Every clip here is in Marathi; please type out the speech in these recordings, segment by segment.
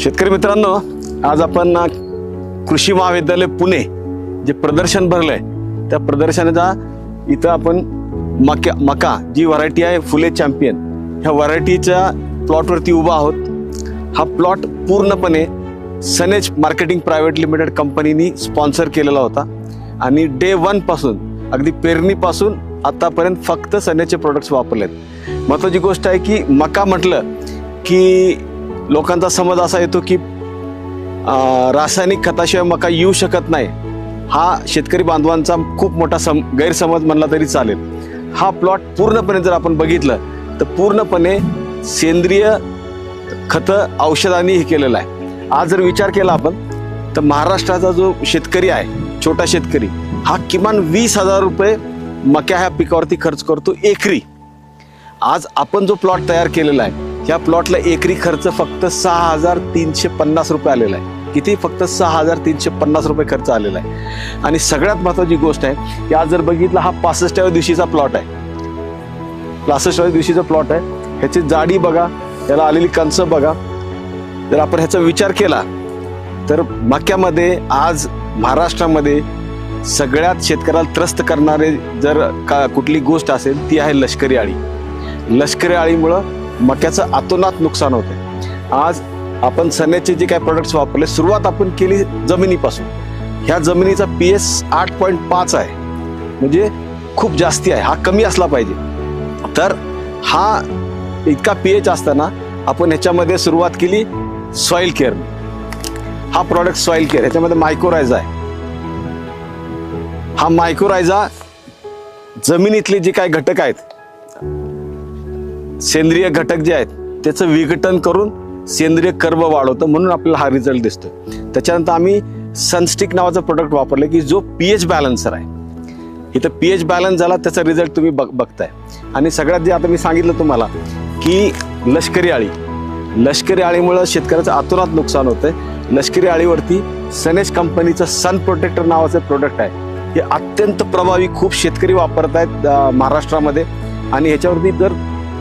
शेतकरी मित्रांनो आज आपण कृषी महाविद्यालय पुणे जे प्रदर्शन भरलंय त्या प्रदर्शनाचा इथं आपण मक्या मका जी व्हरायटी आहे फुले चॅम्पियन ह्या व्हरायटीच्या प्लॉटवरती उभा आहोत. हा प्लॉट पूर्णपणे सनेज मार्केटिंग प्रायव्हेट लिमिटेड कंपनीनी स्पॉन्सर केलेला होता. आणि डे वनपासून अगदी पेरणीपासून आतापर्यंत फक्त सनेजचे प्रोडक्ट्स वापरलेत. महत्वाची गोष्ट आहे की मका म्हटलं की लोकांचा समज असा येतो की रासायनिक खताशिवाय मका येऊ शकत नाही. हा शेतकरी बांधवांचा खूप मोठा सम गैरसमज म्हणला तरी चालेल. हा प्लॉट पूर्णपणे जर आपण बघितलं तर पूर्णपणे सेंद्रिय खतं औषधांनी हे केलेलं आहे. आज जर विचार केला आपण तर महाराष्ट्राचा जो शेतकरी आहे छोटा शेतकरी हा किमान वीस हजार रुपये मक्या ह्या पिकावरती खर्च करतो एकरी. आज आपण जो प्लॉट तयार केलेला आहे ह्या प्लॉटला एकरी खर्च फक्त सहा हजार तीनशे पन्नास रुपये आलेला आहे. किती फक्त सहा हजार तीनशे पन्नास रुपये खर्च आलेला आहे. आणि सगळ्यात महत्वाची गोष्ट आहे की आज जर बघितला हा पासष्टाव्या दिवशीचा प्लॉट आहे. पासष्टाव्या दिवशीचा प्लॉट आहे. ह्याची जाडी बघा याला आलेली कंस बघा. जर आपण ह्याचा विचार केला तर मक्यामध्ये आज महाराष्ट्रामध्ये सगळ्यात शेतकऱ्याला त्रस्त करणारे जर का कुठली गोष्ट असेल ती आहे लष्करी आळी. लष्करी आळीमुळं मक्याचं अतोनात नुकसान होते आज आपण सण्याचे जे काही प्रोडक्ट्स वापरले सुरुवात आपण केली जमिनीपासून. ह्या जमिनीचा पी एस आठ पॉईंट पाच आहे. म्हणजे खूप जास्ती आहे. हा कमी असला पाहिजे. तर हा इतका पी एच असताना आपण ह्याच्यामध्ये सुरुवात केली सॉइल केअर हा प्रॉडक्ट सॉईल केअर ह्याच्यामध्ये मायक्रोरायझा आहे. हा मायक्रोरायझा जमिनीतले जे काही घटक आहेत सेंद्रिय घटक जे आहेत त्याचं विघटन करून सेंद्रिय कर्ब वाढवतं म्हणून आपल्याला हा रिझल्ट दिसतो त्याच्यानंतर आम्ही सनस्टिक नावाचं प्रोडक्ट वापरलं की जो पी एच बॅलन्सर आहे. इथं पी एच बॅलन्स झाला त्याचा रिझल्ट तुम्ही बघ बघताय. आणि सगळ्यात जे आता मी सांगितलं तुम्हाला की लष्करी आळी. लष्करी आळीमुळं शेतकऱ्याचं आतुरात नुकसान होतंय. लष्करी आळीवरती सनेज कंपनीचं सन प्रोटेक्टर नावाचं प्रोडक्ट आहे. हे अत्यंत प्रभावी खूप शेतकरी वापरत आहेत महाराष्ट्रामध्ये. आणि ह्याच्यावरती जर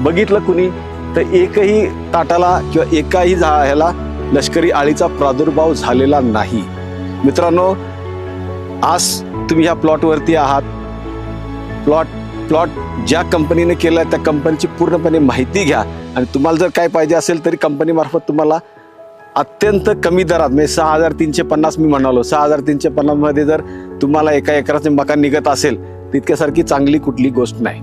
बघितलं कुणी? तर एकही ताटाला किंवा एकाही झा ह्याला लष्करी आळीचा प्रादुर्भाव झालेला नाही. मित्रांनो आज तुम्ही ह्या प्लॉटवरती आहात. प्लॉट प्लॉट ज्या कंपनीने केला आहे त्या कंपनीची पूर्णपणे माहिती घ्या. आणि तुम्हाला जर काय पाहिजे असेल तरी कंपनीमार्फत तुम्हाला अत्यंत कमी दरात म्हणजे सहा हजार तीनशे पन्नास मी म्हणालो सहा हजार तीनशे पन्नासमध्ये जर तुम्हाला एका एकराचे मकान निघत असेल तितक्यासारखी चांगली कुठली गोष्ट नाही.